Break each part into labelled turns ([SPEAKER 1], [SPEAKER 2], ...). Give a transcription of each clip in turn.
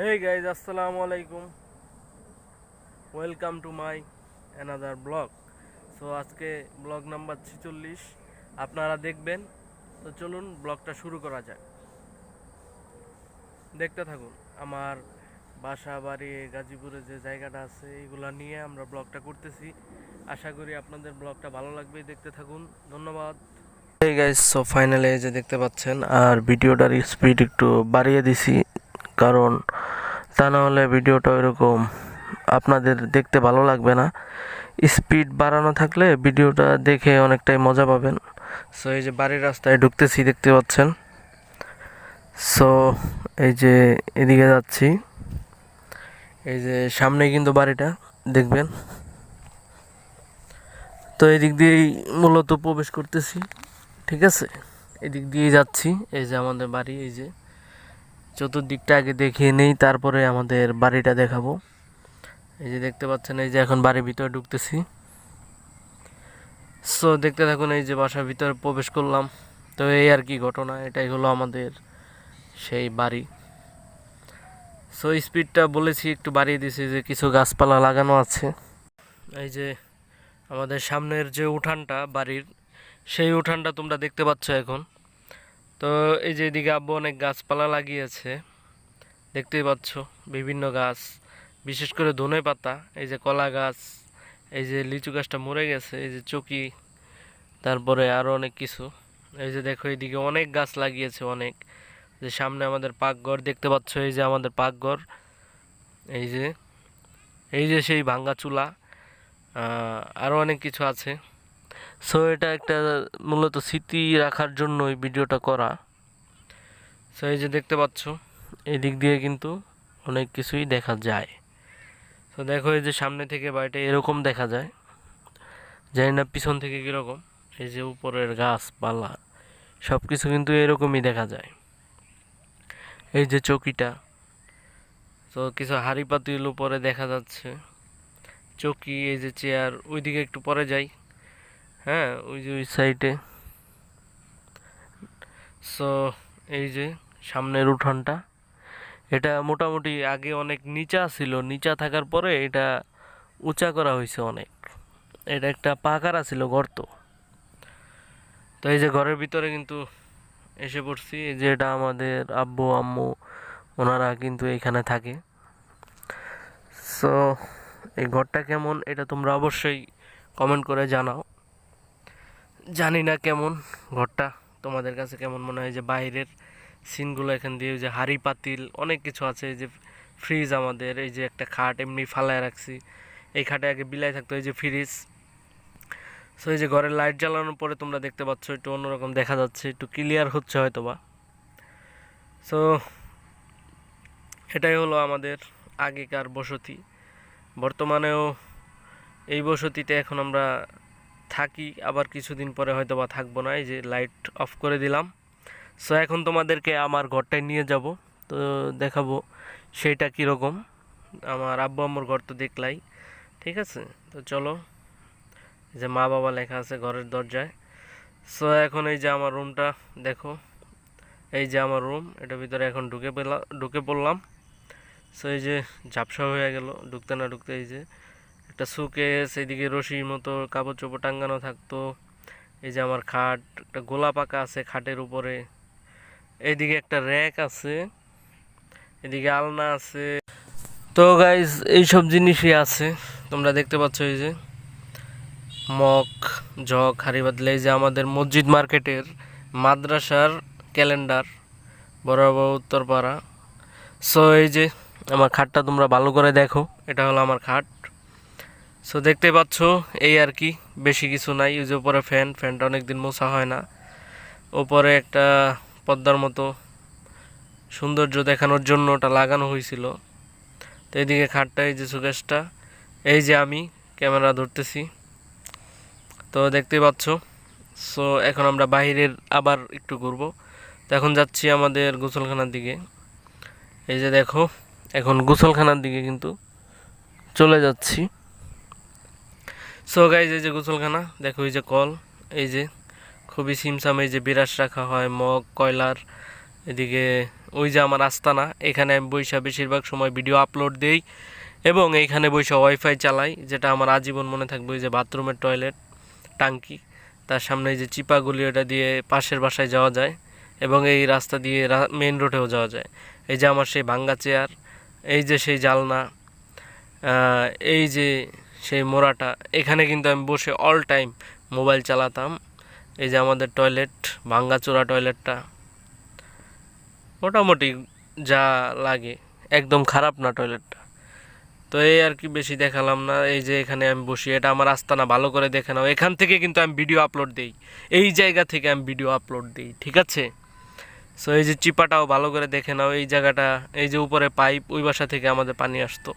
[SPEAKER 1] Hey guys, আসসালামু আলাইকুম welcome to my another blog so আজকে ব্লগ নাম্বার ছিচল্লিশ। আপনারা দেখবেন। তো চলুন ব্লগটা শুরু করা যাক। দেখতে থাকুন আমার বাসা বাড়ি গাজীপুরে যে জায়গাটা আছে এগুলা নিয়ে আমরা ব্লগটা করতেছি। আশা করি আপনাদের ব্লগটা ভালো লাগবে দেখতে থাকুন। ধন্যবাদ। এই গাইস সো ফাইনালি যে দেখতে পাচ্ছেন আর ভিডিওটার স্পিড একটু বাড়িয়ে দিছি। কারণ তা না হলে ভিডিওটা এরকম আপনাদের দেখতে ভালো লাগবে না। স্পিড বাড়ানো থাকলে ভিডিওটা দেখে অনেকটাই মজা পাবেন। সো এই যে বাড়ির রাস্তায় ঢুকতেছি দেখতে পাচ্ছেন। সো এই যে এদিকে যাচ্ছি। এই যে সামনে কিন্তু বাড়িটা, দেখবেন। তো এদিক দিয়েই মূলত প্রবেশ করতেছি, ঠিক আছে? এদিক দিয়ে যাচ্ছি, এই যে আমাদের বাড়ি, এই যে। চতুর্দিকটা আগে দেখিয়ে নেই, তারপরে আমাদের বাড়িটা দেখাবো। এই যে দেখতে পাচ্ছেন, এই যে এখন বাড়ির ভিতরে ঢুকতেছি। সো দেখতে থাকুন, এই যে বাসার ভিতরে প্রবেশ করলাম। তো এই আর কি ঘটনা, এটাই হলো আমাদের সেই বাড়ি। সো স্পিডটা বলেছি, একটু বাড়িয়ে দিয়েছি যে কিছু গাছপালা লাগানো আছে। এই যে আমাদের সামনের যে উঠানটা, বাড়ির, সেই উঠানটা তোমরা দেখতে পাচ্ছ এখন। তো এই যে এদিকে আব্বু অনেক গাছপালা লাগিয়েছে, দেখতেই পাচ্ছ বিভিন্ন গাছ, বিশেষ করে ধনে পাতা, এই যে কলা গাছ, এই যে লিচু গাছটা মরে গেছে, এই যে চকি, তারপরে আরও অনেক কিছু, এই যে দেখো এদিকে অনেক গাছ লাগিয়েছে অনেক, যে সামনে আমাদের পাকঘর দেখতে পাচ্ছ, এই যে আমাদের পাকঘর, এই যে এই যে সেই ভাঙ্গা চুলা আরও অনেক কিছু আছে। সো এটা একটা মূলত স্মৃতি রাখার জন্য এই ভিডিওটা করা। সো এই যে দেখতে পাচ্ছ, এই দিক দিয়ে কিন্তু অনেক কিছুই দেখা যায়। তো দেখো এই যে সামনে থেকে বাড়িটা এরকম দেখা যায়। জানি না পিছন থেকে কীরকম, এই যে উপরের গাছপালা সব কিছু কিন্তু এরকমই দেখা যায়। এই যে চকিটা, তো কিছু হাড়ি পাতিল উপরে দেখা যাচ্ছে। চকি, এই যে চেয়ার ওইদিকে একটু পরে যাই। হ্যাঁ ওই যে ওই সাইডে সো এই যে সামনের উঠোনটা, এটা মোটামুটি আগে অনেক নিচা ছিল। নিচা থাকার পরে এটা উঁচা করা হয়েছে অনেক। এটা একটা পাকারা ছিল গর্ত তো। এই যে ঘরের ভিতরে কিন্তু এসে পড়ছি। এই যে এটা আমাদের আব্বু, আম্মু, ওনারা কিন্তু এইখানে থাকে। সো এই ঘরটা কেমন, এটা তোমরা অবশ্যই কমেন্ট করে জানাও। জানি না কেমন ঘরটা, তোমাদের কাছে কেমন মনে হয়? যে বাইরের সিনগুলো এখান দিয়ে যে হাড়ি পাতিল, অনেক কিছু আছে, এই যে ফ্রিজ আমাদের, এই যে একটা খাট এমনি ফালায় রাখছি। এই খাটে আগে বিলাই থাকতো, এই যে ফ্রিজ সো এই যে ঘরের লাইট জ্বালানোর পরে তোমরা দেখতে পাচ্ছ, একটু অন্যরকম দেখা যাচ্ছে, একটু ক্লিয়ার হচ্ছে হয়তো বা সো এটাই হলো আমাদের আগেকার বসতি। বর্তমানেও এই বসতিতে এখন আমরা থাকি, আবার কিছুদিন পরে হয়তো বা থাকব না, এই যে লাইট অফ করে দিলাম। সো এখন তোমাদেরকে আমার ঘরটায় নিয়ে যাব। তো দেখাবো সেইটা কীরকম। আমার আব্বু আম্মুর ঘর তো দেখলাই, ঠিক আছে? তো চলো যে মা বাবা লেখা আছে ঘরের দরজায়। সো এখন এই যে আমার রুমটা দেখো, এই যে আমার রুম এটার ভিতরে এখন ঢুকে পেলাম ঢুকে পড়লাম। সো এই যে ঝাপসা হয়ে গেল, ঢুকতে না ঢুকতে এই যে একটা সুকেস এইদিকে রশির মতো কাপড় চোপড় টাঙ্গানো থাকতো। এই যে আমার খাট, একটা গোলা পাকা আছে খাটের উপরে। এইদিকে একটা র্যাক আছে এদিকে আলনা আছে। তো গাইজ এইসব জিনিসই আছে। তোমরা দেখতে পাচ্ছ এই যে মগ, জগ, হাড়ি বাদলে এই যে আমাদের মসজিদ মার্কেটের মাদ্রাসার ক্যালেন্ডার বরাবর উত্তরপাড়া। সো এই যে আমার খাটটা তোমরা ভালো করে দেখো, এটা হলো আমার খাট। সো দেখতে পাচ্ছ, এই আর কি, বেশি কিছু নাই। ওই যে উপরে ফ্যান, ফ্যানটা অনেক দিন মোছা হয় না। ওপরে একটা পর্দার মতো সৌন্দর্য দেখানোর জন্য ওটা লাগানো হয়েছিল। তো এইদিকে খাটটা, এই যে সুকেশটা, এই যে আমি, ক্যামেরা ধরতেছি। তো দেখতে পাচ্ছ সো এখন আমরা বাইরের আবার একটু ঘুরবো। তো এখন যাচ্ছি আমাদের গোসলখানার দিকে। এই যে দেখো, এখন গোসলখানার দিকে কিন্তু চলে যাচ্ছি। সো গাইজ এই যে গোসলখানা, দেখো এই যে কল, এই যে খুবই সিমসাম, এই যে বিরাস রাখা হয়, মগ, কয়লার, এদিকে ওই যে আমার আস্তানা, এখানে আমি বৈশা বেশিরভাগ সময় ভিডিও আপলোড দেই এবং এইখানে বৈশা ওয়াইফাই চালাই, যেটা আমার আজীবন মনে থাকবে, ওই যে বাথরুমের টয়লেট, টাঙ্কি, তার সামনে এই যে চিপাগুলি ওটা দিয়ে পাশের বাসায় যাওয়া যায় এবং এই রাস্তা দিয়ে মেন রোডেও যাওয়া যায়। এই যে আমার সেই ভাঙ্গা চেয়ার, এই যে সেই জালনা এই যে সেই মোড়াটা। এখানে কিন্তু আমি বসে অল টাইম মোবাইল চালাতাম। এই যে আমাদের টয়লেট ভাঙ্গাচোরা টয়লেটটা মোটামুটি যা লাগে, একদম খারাপ না টয়লেটটা তো এই আর কি বেশি দেখালাম না, এই যে এখানে আমি বসি। এটা আমার আস্তানা ভালো করে দেখে নাও। এখান থেকে কিন্তু আমি ভিডিও আপলোড দিই। এই জায়গা থেকে আমি ভিডিও আপলোড দিই, ঠিক আছে? সো এই যে চিপাটাও ভালো করে দেখে নাও। এই জায়গাটা, এই যে উপরে পাইপ ওই বাসা থেকে আমাদের পানি আসতো।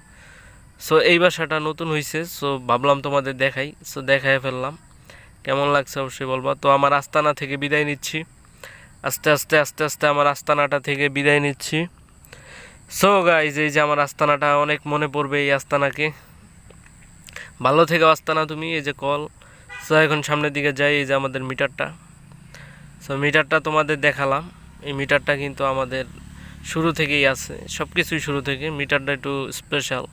[SPEAKER 1] সো এই বাসাটা নতুন হয়েছে সো ভাবলাম তোমাদের দেখাই। সো দেখাই ফেললাম। কেমন লাগছে অবশ্যই বলবা। তো আমার আস্তানা থেকে বিদায় নিচ্ছি। আস্তে আস্তে আস্তে আস্তে আমার আস্তানাটা থেকে বিদায় নিচ্ছি। সো গাইজ এই যে আমার আস্তানাটা, অনেক মনে পড়বে এই আস্তানাকে। ভালো থেকে আস্তানা তুমি, এই যে কল। সো এখন সামনের দিকে যাই, এই যে আমাদের মিটারটা। সো মিটারটা তোমাদের দেখালাম। এই মিটারটা কিন্তু আমাদের শুরু থেকেই আছে। সব কিছুই শুরু থেকে। মিটারটা একটু স্পেশাল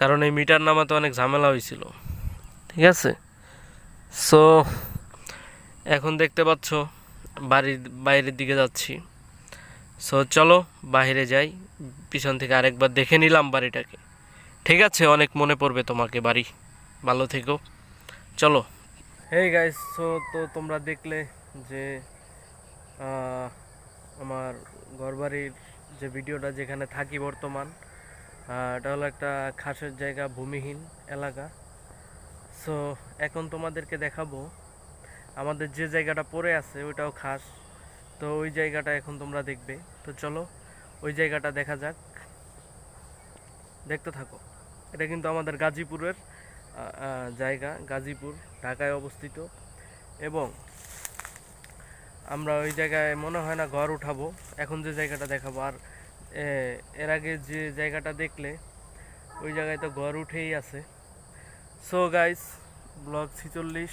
[SPEAKER 1] কারণ এই মিটার নামাতে অনেক ঝামেলা হয়েছিল। ঠিক আছে? সো এখন দেখতে পাচ্ছ, বাড়ির, বাইরের দিকে যাচ্ছি। সো চলো, বাইরে যাই। পিছন থেকে আরেকবার দেখে নিলাম বাড়িটাকে। ঠিক আছে? অনেক মনে পড়বে তোমাকে বাড়ি। ভালো থেকো। চলো। হেই গাইস সো তো তোমরা দেখলে যে আমার ঘরবাড়ির যে ভিডিওটা যেখানে থাকি বর্তমান এটা হলো একটা খাসের জায়গা, ভূমিহীন এলাকা। সো এখন তোমাদেরকে দেখাবো, আমাদের যে জায়গাটা পড়ে আছে, ওইটাও খাস। তো ওই জায়গাটা এখন তোমরা দেখবে। তো চলো, ওই জায়গাটা দেখা যাক। দেখতে থাকো। এটা কিন্তু আমাদের গাজীপুরের জায়গা, গাজীপুর, ঢাকায় অবস্থিত। এবং আমরা ওই জায়গায় মনে হয় না ঘর উঠাবো। এখন যে জায়গাটা দেখাবো। আর এর আগে যে জায়গাটা দেখলে, ওই জায়গায় তো ঘর উঠেই আছে। সো গাইস ব্লগ ছিচল্লিশ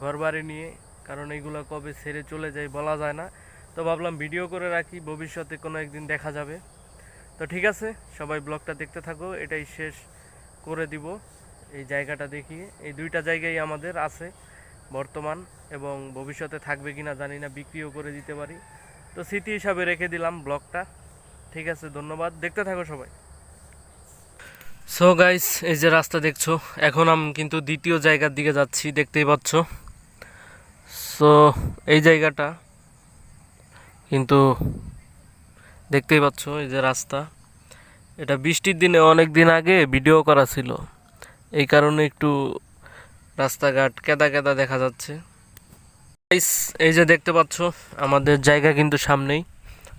[SPEAKER 1] ঘর বাড়ি নিয়ে, কারণ এইগুলো কবে ছেড়ে চলে যায় বলা যায় না। তো ভাবলাম ভিডিও করে রাখি, ভবিষ্যতে কোনো একদিন দেখা যাবে। তো ঠিক আছে, সবাই ব্লগটা দেখতে থাকো, এটাই শেষ করে দিব। এই জায়গাটা দেখিয়ে, এই দুইটা জায়গায় আমাদের আছে, বর্তমান এবং ভবিষ্যতে থাকবে কিনা জানি না, বিক্রিও করে দিতে পারি। তো স্মৃতি হিসাবে রেখে দিলাম ব্লগটা ঠিক আছে, ধন্যবাদ। দেখতে থাকো সবাই। সো গাইস এই যে রাস্তা দেখছ, এখন আমি কিন্তু দ্বিতীয় জায়গার দিকে যাচ্ছি, দেখতেই পাচ্ছ। সো এই জায়গাটা কিন্তু দেখতেই পাচ্ছ, এই যে রাস্তা। এটা বৃষ্টির দিনে অনেক দিন আগে ভিডিও করা ছিল। এই কারণে একটু রাস্তাঘাট কেদা কেদা দেখা যাচ্ছে। এই যে দেখতে পাচ্ছ, আমাদের জায়গা কিন্তু সামনেই।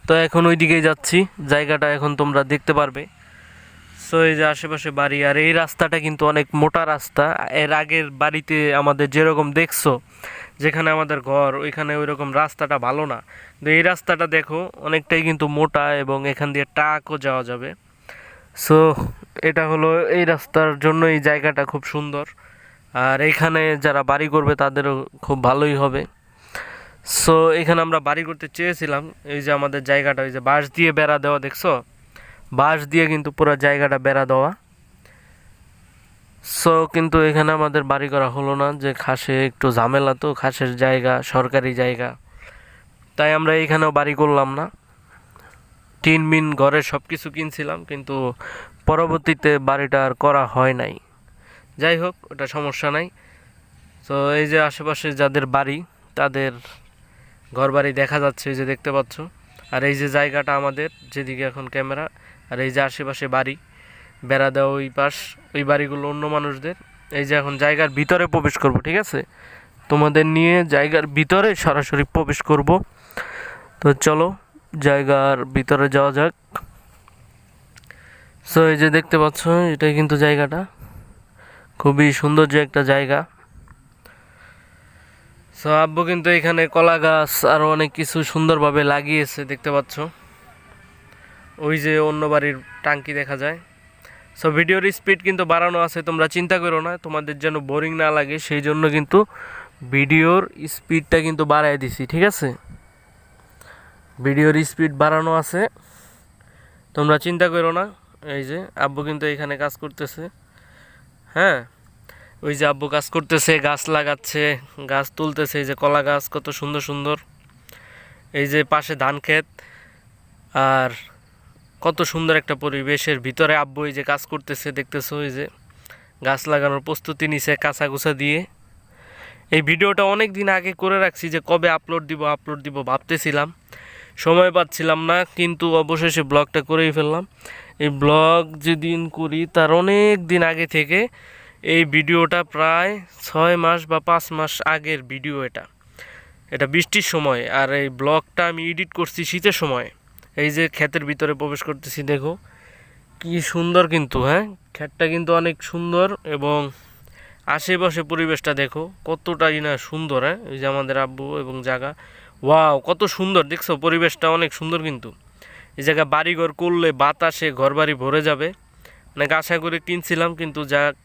[SPEAKER 1] তো এখন ওই দিকেই যাচ্ছি। জায়গাটা এখন তোমরা দেখতে পারবে। সো এই যে আশেপাশে বাড়ি, আর এই রাস্তাটা কিন্তু অনেক মোটা রাস্তা। এর আগের বাড়িতে আমাদের যেরকম দেখছ, যেখানে আমাদের ঘর, ওইখানে ওই রকম রাস্তাটা ভালো না। তো এই রাস্তাটা দেখো, অনেকটাই কিন্তু মোটা এবং এখান দিয়ে ট্রাকও যাওয়া যাবে। সো এটা হলো এই রাস্তার জন্য এই জায়গাটা খুব সুন্দর। আর এখানে যারা বাড়ি করবে, তাদেরও খুব ভালোই হবে। সো এখানে আমরা বাড়ি করতে চেয়েছিলাম। এই যে আমাদের জায়গাটা ওই যে বাঁশ দিয়ে বেড়া দেওয়া, দেখছ? বাঁশ দিয়ে কিন্তু পুরো জায়গাটা বেড়া দেওয়া। সো কিন্তু এখানে আমাদের বাড়ি করা হলো না যে খাসে একটু ঝামেলা তো, খাসের জায়গা, সরকারি জায়গা। তাই আমরা এখানেও বাড়ি করলাম না। টিন মিন ঘরে সব কিছু কিনছিলাম, কিন্তু পরবর্তীতে বাড়িটা আর করা হয় নাই। যাই হোক, ওটা সমস্যা নাই। তো এই যে আশেপাশে যাদের বাড়ি, তাদের ঘর বাড়ি দেখা যাচ্ছে, এই যে দেখতে পাচ্ছ। আর এই যে জায়গাটা আমাদের, যেদিকে এখন ক্যামেরা, আর এই যে আশেপাশে বাড়ি, বেড়া দেওয়া ওই পাশ, ওই বাড়িগুলো অন্য মানুষদের। এই যে এখন জায়গার ভিতরে প্রবেশ করব, ঠিক আছে? তোমাদের নিয়ে জায়গার ভিতরে সরাসরি প্রবেশ করব। তো চলো, জায়গার ভিতরে যাওয়া যাক। সো এই যে দেখতে পাচ্ছ, এটাই কিন্তু জায়গাটা। খুবই সৌন্দর্য একটা জায়গা। সো আব্বু কিন্তু এখানে কলা গাছ আরও অনেক কিছু সুন্দরভাবে লাগিয়েছে, দেখতে পাচ্ছ। ওই যে অন্য বাড়ির টাঙ্কি দেখা যায়। সো ভিডিওর স্পিড কিন্তু বাড়ানো আছে, তোমরা চিন্তা করো না, তোমাদের যেন বোরিং না লাগে, সেই জন্য কিন্তু ভিডিওর স্পিডটা কিন্তু বাড়ায় দিছি, ঠিক আছে? ভিডিওর স্পিড বাড়ানো আছে। তোমরা চিন্তা করো না, এই যে আব্বু কিন্তু এখানে কাজ করতেছে। হ্যাঁ? ওই যে আব্বু কাজ করতেছে, গাছ লাগাচ্ছে, গাছ তুলতেছে, এই যে কলা গাছ কত সুন্দর সুন্দর। এই যে পাশে ধান ক্ষেত, আর কত সুন্দর একটা পরিবেশের ভিতরে আব্বু এই যে কাজ করতেছে, দেখতেছো এই যে গাছ লাগানোর প্রস্তুতি নিছে কাঁচা কুচা দিয়ে। এই ভিডিওটা অনেক দিন আগে করে রাখছি যে কবে আপলোড দিব আপলোড দিব ভাবতেছিলাম, সময় পাচ্ছিলাম না, কিন্তু অবশেষে ব্লগটা করেই ফেললাম। এই ব্লগ যেদিন করি তার অনেক দিন আগে থেকে এই ভিডিওটা প্রায় ছয় মাস বা পাঁচ মাস আগের ভিডিও এটা। এটা বৃষ্টির সময়, আর এই ব্লগটা আমি এডিট করছি শীতের সময়। এই যে ক্ষেতের ভিতরে প্রবেশ করতেছি, দেখো। কি সুন্দর কিন্তু হ্যাঁ? ক্ষেতটা কিন্তু অনেক সুন্দর এবং আশেপাশে পরিবেশটা দেখো, কতটাই না সুন্দর হ্যাঁ? এই যে আমাদের আব্বু এবং জায়গা ওয়াও, কত সুন্দর, দেখছ? পরিবেশটা অনেক সুন্দর কিন্তু। এই জায়গায় বাড়িঘর করলে বাতাসে ঘরবাড়ি ভরে যাবে। অনেক আশা করে কিনছিলাম, কিন্তু যাক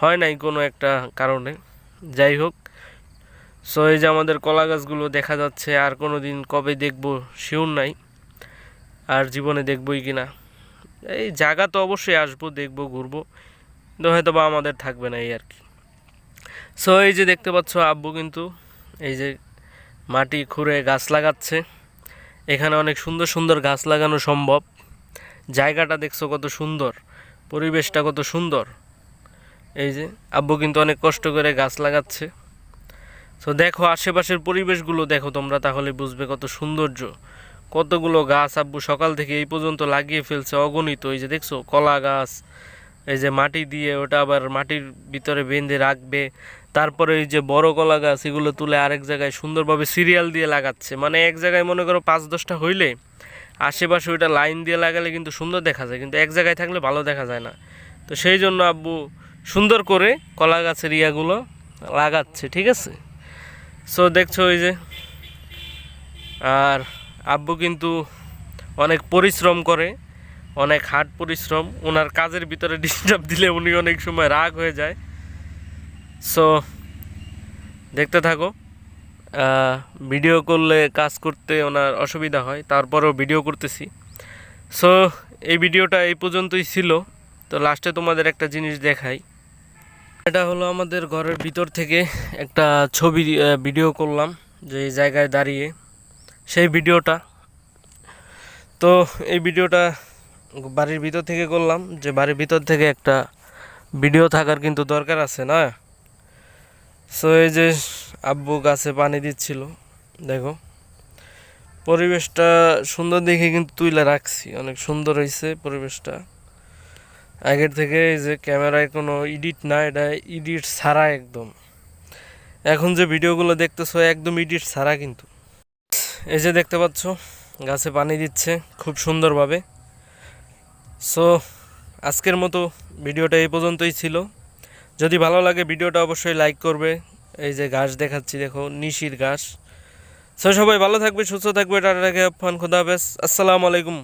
[SPEAKER 1] হয় নাই কোনো একটা কারণে। যাই হোক, সো এই যে আমাদের কলা গাছগুলো দেখা যাচ্ছে, আর কোনো দিন কবে দেখব শিওর নাই, আর জীবনে দেখবই কি না। এই জায়গা তো অবশ্যই আসব, দেখব, ঘুরবো হয়তো বা আমাদের থাকবে না এই আর কি। সো এই যে দেখতে পাচ্ছ আব্বু কিন্তু, এই যে মাটি খুঁড়ে গাছ লাগাচ্ছে। এখানে অনেক সুন্দর সুন্দর গাছ লাগানো সম্ভব। জায়গাটা দেখছ কত সুন্দর, পরিবেশটা কত সুন্দর। এই যে, আব্বু কিন্তু অনেক কষ্ট করে গাছ লাগাচ্ছে। তো দেখো আশেপাশের পরিবেশগুলো দেখো তোমরা, তাহলে বুঝবে কত সৌন্দর্য। কতগুলো গাছ আব্বু সকাল থেকে এই পর্যন্ত লাগিয়ে ফেলছে, অগণিত। এই যে দেখছ, কলা গাছ, এই যে মাটি দিয়ে ওটা আবার মাটির ভিতরে বেঁধে রাখবে। তারপরে এই যে বড় কলা গাছ, এগুলো তুলে আরেক জায়গায় সুন্দরভাবে সিরিয়াল দিয়ে লাগাচ্ছে। মানে এক জায়গায় মনে করো পাঁচ দশটা হইলে, আশেপাশে ওইটা লাইন দিয়ে লাগালে কিন্তু সুন্দর দেখা যায়, কিন্তু এক জায়গায় থাকলে ভালো দেখা যায় না। তো সেই জন্য আব্বু সুন্দর করে কলা গাছের ইয়াগুলো লাগাচ্ছে, ঠিক আছে? সো দেখছ ওই যে, আর আব্বু কিন্তু অনেক পরিশ্রম করে, অনেক হার্ড পরিশ্রম ওনার কাজের ভিতরে ডিস্টার্ব দিলে উনি অনেক সময় রাগ হয়ে যায়। সো দেখতে থাকো ভিডিও করলে, কাজ করতে ওনার অসুবিধা হয়, তারপরেও ভিডিও করতেছি। সো এই ভিডিওটা এই পর্যন্তই ছিল। তো লাস্টে তোমাদের একটা জিনিস দেখাই। এটা হলো আমাদের ঘরের ভিতর থেকে একটা ছবি ভিডিও করলাম যে জায়গায় দাঁড়িয়ে। সেই ভিডিওটা। তো এই ভিডিওটা বাড়ির ভিতর থেকে করলাম, যে বাড়ির ভিতর থেকে একটা ভিডিও থাকার কিন্তু দরকার আছে, না? সো এই যে আব্বু গাছে পানি দিচ্ছিল, দেখো। পরিবেশটা সুন্দর দেখে কিন্তু তুইলা রাখছি, অনেক সুন্দর হয়েছে পরিবেশটা। আগের থেকে এই যে ক্যামেরায় কোনো এডিট না, এটা এডিট ছাড়া একদম। এখন যে ভিডিওগুলো দেখতেছো, একদম এডিট ছাড়া কিন্তু। এই যে দেখতে পাচ্ছ, গাছে পানি দিচ্ছে খুব সুন্দরভাবে। সো আজকের মতো ভিডিওটা এই পর্যন্তই ছিল। যদি ভালো লাগে ভিডিওটা অবশ্যই লাইক করবে। এই যে ঘাস দেখাচ্ছি, দেখো, নিশির ঘাস সো সবাই ভালো থাকবে, সুস্থ থাকবে, টাটা ফান খুদা হাফেজ। আসসালামু আলাইকুম।